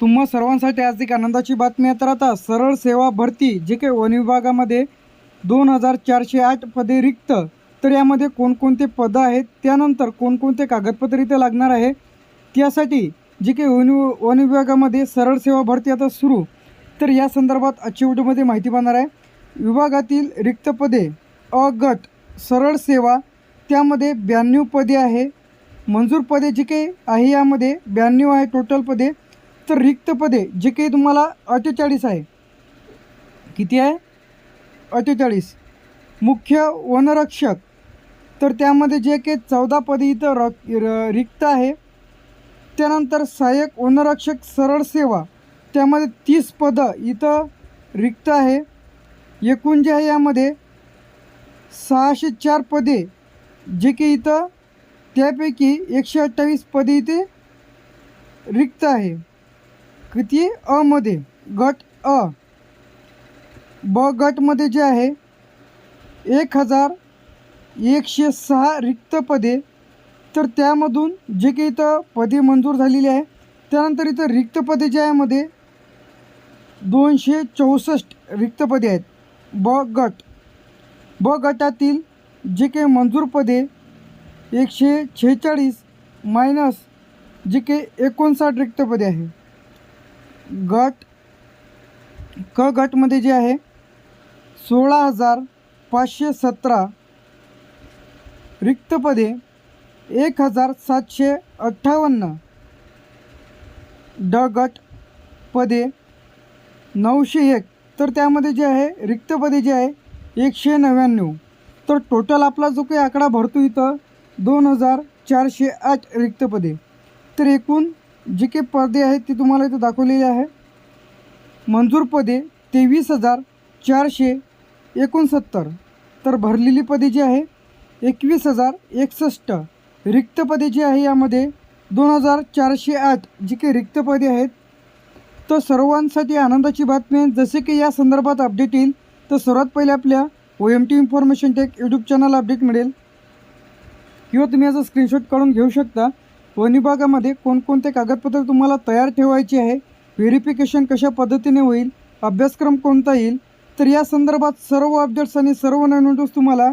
तुम्हा सर्वांसाठी आज एक आनंदाची बातमी आहे. तर आता सरळ सेवा भरती जे काही वन विभागामध्ये दोन हजार चारशे आठ पदे रिक्त तर यामध्ये कोणकोणते पदं आहेत? त्यानंतर कोणकोणते कागदपत्र इथे लागणार आहे? त्यासाठी जे काही वन वन विभागामध्ये सरळ सेवा भरती आता सुरू तर या संदर्भात आजच्या व्हिडिओमध्ये माहिती पाहणार आहे. विभागातील रिक्त पदे अ गट सरळ सेवा त्यामध्ये ब्याण्णव पदे आहे. मंजूर पदे जे काही आहे यामध्ये ब्याण्णव आहे टोटल पदे. तर रिक्त पदे जे काही तुम्हाला अठ्ठेचाळीस आहे. किती आहे? अठ्ठेचाळीस. मुख्य वनरक्षक. तर त्यामध्ये जे काही चौदा पदे इथं र र- रिक्त आहे. त्यानंतर सहाय्यक वनरक्षक सरळ सेवा. त्यामध्ये तीस पदं इथं रिक्त आहे. एकूण जे आहे यामध्ये सहाशे चार पदे जे की इथं त्यापैकी एकशे अठ्ठावीस पदे इथे रिक्त आहे. किती अमध्ये गट अ. ब गटमध्ये जे आहे एक हजार एकशे सहा रिक्त पदे. तर त्यामधून जे काही इथं पदे मंजूर झालेली आहे त्यानंतर इथं रिक्त पदे जे आहे मध्ये दोनशे चौसष्ट रिक्त पदे आहेत. ब गट. ब गटातील जे काही मंजूर पदे एकशे छेचाळीस मायनस जे काही एकोणसाठ रिक्त पदे आहे. गट क गटमध्ये जे आहे सोळा हजार पाचशे सतरा रिक्तपदे एक हजार सातशे अठ्ठावन्न ड गट पदे नऊशे एक. तर त्यामध्ये जे आहे रिक्तपदे जे आहे एकशे नव्याण्णव. तर टोटल आपला जो काही आकडा भरतो इथं दोन हजार चारशे आठ रिक्तपदे. तर एकूण जे काही पदे आहेत ते तुम्हाला इथं दाखवलेले आहे. मंजूर पदे तेवीस हजार चारशे एकोणसत्तर. तर भरलेली पदे जी आहे एकवीस हजार एकसष्ट. रिक्त पदे जी आहे यामध्ये दोन हजार चारशे आठ जी काही रिक्त पदे आहेत. तर सर्वांसाठी आनंदाची बातमी आहे. जसे की या संदर्भात अपडेट येईल तर सर्वात पहिले आपल्या O M T information tech YouTube channel update मिळेल. किंवा तुम्ही याचा स्क्रीनशॉट काढून घेऊ शकता. वन विभागामध्ये कोणकोणते कागदपत्र तुम्हाला तयार ठेवायचे आहे? व्हेरिफिकेशन कशा पद्धतीने होईल? अभ्यासक्रम कोणता येईल? तर या संदर्भात सर्व अपडेट्स आणि सर्व नोटीस तुम्हाला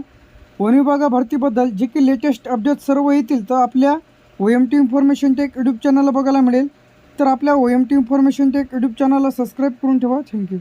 वन विभागा भरतीबद्दल जे की लेटेस्ट अपडेट सर्व येतील तर आपल्या O M T information tech YouTube चॅनलला बघायला मिळेल. तर आपल्या O M T information tech YouTube चॅनलला सबस्क्राईब करून ठेवा. Thank you